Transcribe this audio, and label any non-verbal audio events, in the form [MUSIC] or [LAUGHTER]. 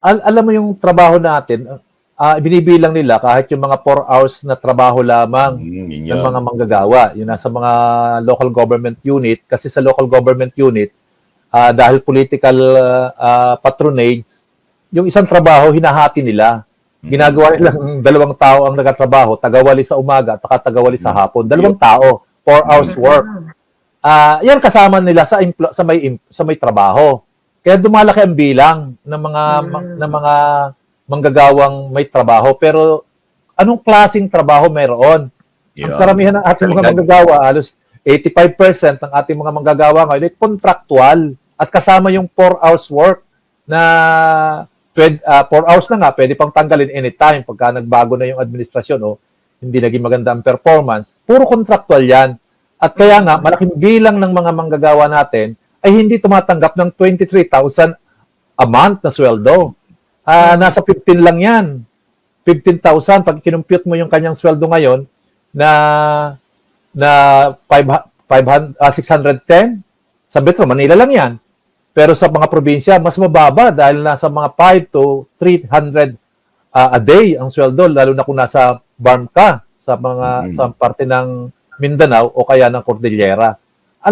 al- alam mo yung trabaho natin, ah binibilang nila kahit yung mga 4 hours na trabaho lamang Mm, ng mga manggagawa. Yun nasa mga local government unit kasi sa local government unit ah, dahil political ah, patronage, yung isang trabaho hinahati nila. Ginagawa nilang [LAUGHS] dalawang tao ang nagtatrabaho, tagawali sa umaga at tagawali sa hapon. Dalawang tao, 4 hours work. Ah, yan kasama nila sa empl- sa may sa may trabaho. Kaya dumalaki ang bilang ng mga Mm. ng mga manggagawang may trabaho pero anong klasing trabaho meron? Ang Yun. karamihan ng ating mga manggagawa, halos 85% ng ating mga manggagawa ngayon ay contractual at kasama yung 4 hours work na 4 hours na nga, pwede pang tanggalin anytime pagka nagbago na yung administrasyon o hindi naging maganda ang performance. Puro contractual yan. At kaya nga, malaking bilang ng mga manggagawa natin ay hindi tumatanggap ng 23,000 a month na sweldo. Ah, nasa 15 lang yan. 15,000 pag kinumpute mo yung kanyang sweldo ngayon na na 5 500 ah, 610 sa Metro Manila lang 'yan. Pero sa mga probinsya mas mababa dahil nasa mga 5 to 300 ah, a day ang sweldo lalo na kung nasa farm ka sa mga Mhm. sa parte ng Mindanao o kaya ng Cordillera.